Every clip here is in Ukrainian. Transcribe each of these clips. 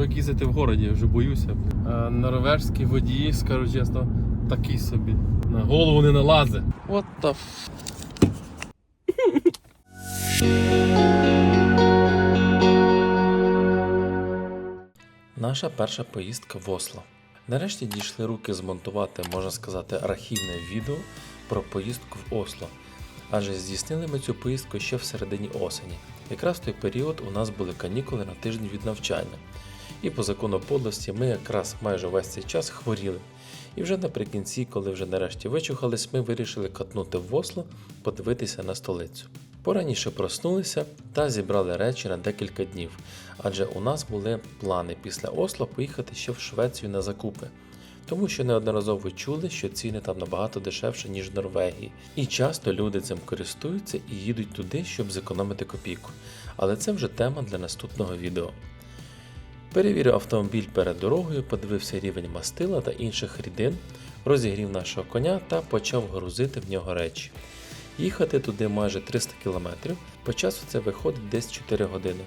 як їздити в городі, я вже боюся. А норвежські водії, скажу чесно, такі собі. На голову не налазе. What the f... Наша перша поїздка в Осло. Нарешті дійшли руки змонтувати, можна сказати, архівне відео про поїздку в Осло. Адже здійснили ми цю поїздку ще в середині осені. Якраз в той період у нас були канікули на тиждень від навчання. І по закону подлості ми якраз майже весь цей час хворіли. І вже наприкінці, коли вже нарешті вичухались, ми вирішили катнути в Осло, подивитися на столицю. Пораніше проснулися та зібрали речі на декілька днів, адже у нас були плани після Осло поїхати ще в Швецію на закупи. Тому що неодноразово чули, що ціни там набагато дешевше, ніж в Норвегії, і часто люди цим користуються і їдуть туди, щоб зекономити копійку. Але це вже тема для наступного відео. Перевірив автомобіль перед дорогою, подивився рівень мастила та інших рідин, розігрів нашого коня та почав грузити в нього речі. Їхати туди майже 300 км, по часу це виходить десь 4 години.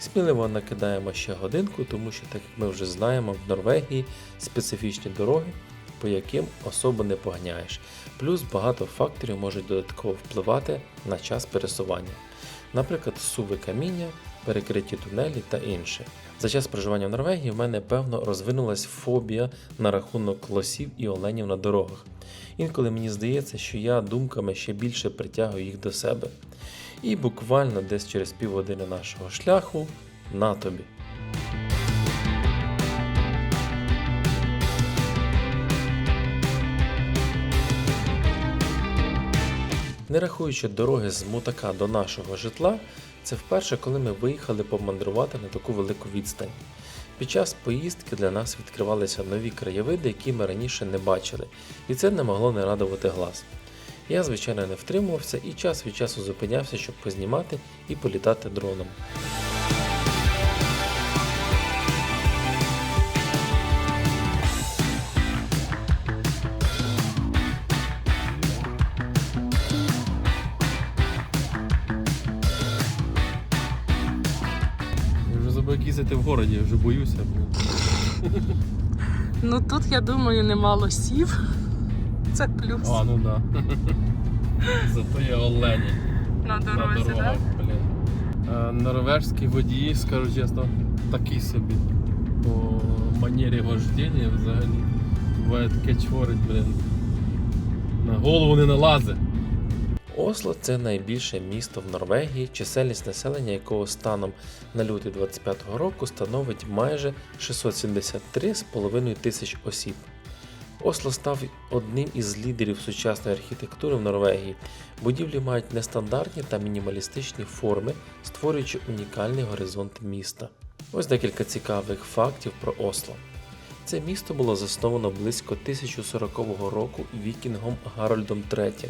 Сміливо накидаємо ще годинку, тому що, так як ми вже знаємо, в Норвегії специфічні дороги, по яким особо не погняєш. Плюс багато факторів можуть додатково впливати на час пересування. Наприклад, суви каміння, перекриті тунелі та інше. За час проживання в Норвегії в мене певно розвинулась фобія на рахунок лосів і оленів на дорогах. Інколи мені здається, що я думками ще більше притягую їх до себе. І буквально десь через півгодини нашого шляху на тобі. Не рахуючи дороги з мутака до нашого житла, це вперше, коли ми виїхали помандрувати на таку велику відстань. Під час поїздки для нас відкривалися нові краєвиди, які ми раніше не бачили, і це не могло не радувати глаз. Я, звичайно, не втримувався і час від часу зупинявся, щоб познімати і політати дроном. Як їздити в городі, я вже боюся. Ну тут, я думаю, немало сів. Це плюс А, ну да. Зато є олені на дорозі, так? блін. Норвежські водії, скажу чесно, такі собі. По манері вождіння взагалі. Буває таке чворить, блін. На голову не налазе. Осло це найбільше місто в Норвегії, чисельність населення якого станом на лютий 25-го року становить майже 673,5 тисяч осіб. Осло став одним із лідерів сучасної архітектури в Норвегії. Будівлі мають нестандартні та мінімалістичні форми, створюючи унікальний горизонт міста. Ось декілька цікавих фактів про Осло. Це місто було засновано близько 1040 року вікінгом Гарольдом III.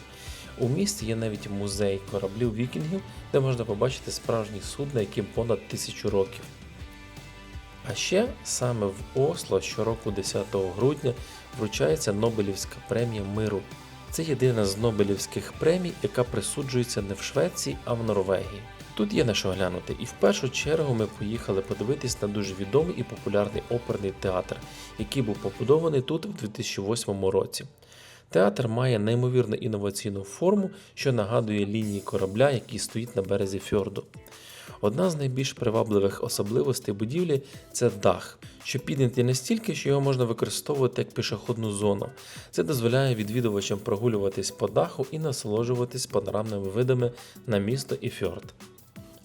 У місті є навіть музей кораблів вікінгів, де можна побачити справжні судна, яким понад тисячу років. А ще саме в Осло щороку 10 грудня вручається Нобелівська премія миру. Це єдина з Нобелівських премій, яка присуджується не в Швеції, а в Норвегії. Тут є на що глянути, і в першу чергу ми поїхали подивитись на дуже відомий і популярний оперний театр, який був побудований тут в 2008 році. Театр має неймовірно інноваційну форму, що нагадує лінії корабля, який стоїть на березі фьорду. Одна з найбільш привабливих особливостей будівлі це дах, що піднятий настільки, що його можна використовувати як пішохідну зону. Це дозволяє відвідувачам прогулюватись по даху і насолоджуватись панорамними видами на місто і фьорд.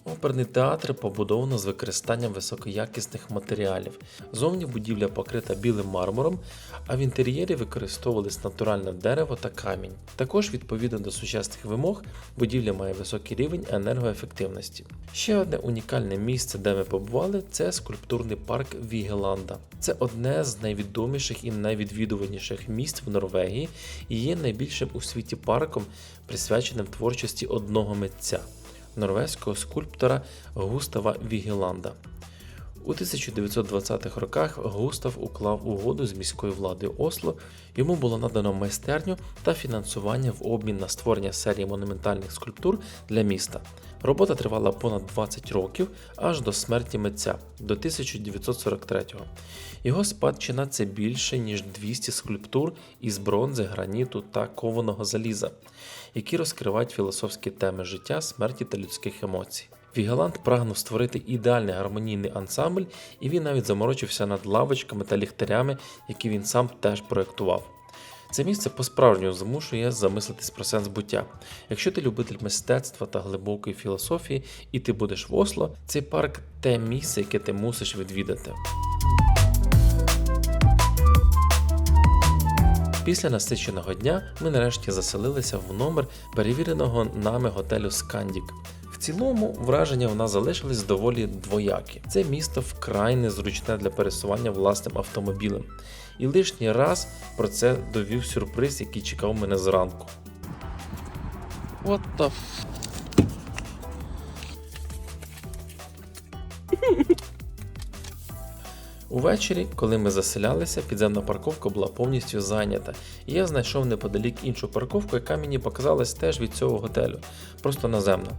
Оперний театр побудовано з використанням високоякісних матеріалів. Зовні будівля покрита білим мармуром, а в інтер'єрі використовувались натуральне дерево та камінь. Також, відповідно до сучасних вимог, будівля має високий рівень енергоефективності. Ще одне унікальне місце, де ми побували, це скульптурний парк Вігеланда. Це одне з найвідоміших і найвідвідуваніших місць в Норвегії і є найбільшим у світі парком, присвяченим творчості одного митця норвезького скульптора Густава Вігеланда. У 1920-х роках Густав уклав угоду з міською владою Осло. Йому було надано майстерню та фінансування в обмін на створення серії монументальних скульптур для міста. Робота тривала понад 20 років аж до смерті митця до 1943-го. Його спадщина це більше ніж 200 скульптур із бронзи, граніту та кованого заліза, які розкривають філософські теми життя, смерті та людських емоцій. Вігалант прагнув створити ідеальний гармонійний ансамбль, і він навіть заморочився над лавочками та ліхтарями, які він сам теж проєктував. Це місце по-справжньому змушує замислитись про сенс буття. Якщо ти любитель мистецтва та глибокої філософії, і ти будеш в Осло, цей парк те місце, яке ти мусиш відвідати. Після насиченого дня ми нарешті заселилися в номер перевіреного нами готелю Скандік. Цілому враження в нас залишились доволі двоякі. Це місто вкрай незручне для пересування власним автомобілем. І лишній раз про це довів сюрприз, який чекав мене зранку. What the. Увечері, коли ми заселялися, підземна парковка була повністю зайнята, і я знайшов неподалік іншу парковку, яка мені показалась теж від цього готелю, просто наземно.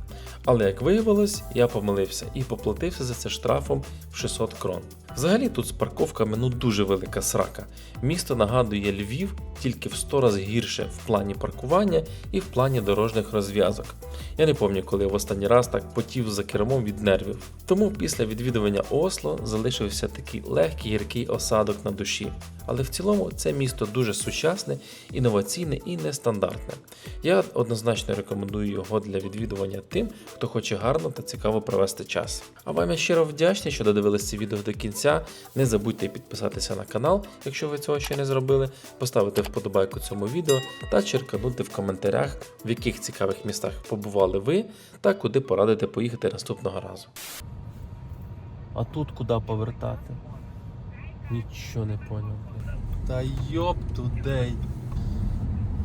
Але як виявилось, я помилився і поплатився за це штрафом в 600 крон. Взагалі тут з парковками ну дуже велика срака. Місто нагадує Львів тільки в 100 разів гірше в плані паркування і в плані дорожніх розв'язок. Я не пам'ятаю, коли я в останній раз так потів за кермом від нервів. Тому після відвідування Осло залишився такий легкий гіркий осадок на душі. Але в цілому це місто дуже сучасне, інноваційне і нестандартне. Я однозначно рекомендую його для відвідування тим, хто хоче гарно та цікаво провести час. А вам я щиро вдячний, що додивились це відео до кінця. Не забудьте підписатися на канал, якщо ви цього ще не зробили, поставити вподобайку цьому відео та черканути в коментарях, в яких цікавих містах побували ви та куди порадите поїхати наступного разу. А тут куди повертати? Нічого не поняв. Та йоп тудей.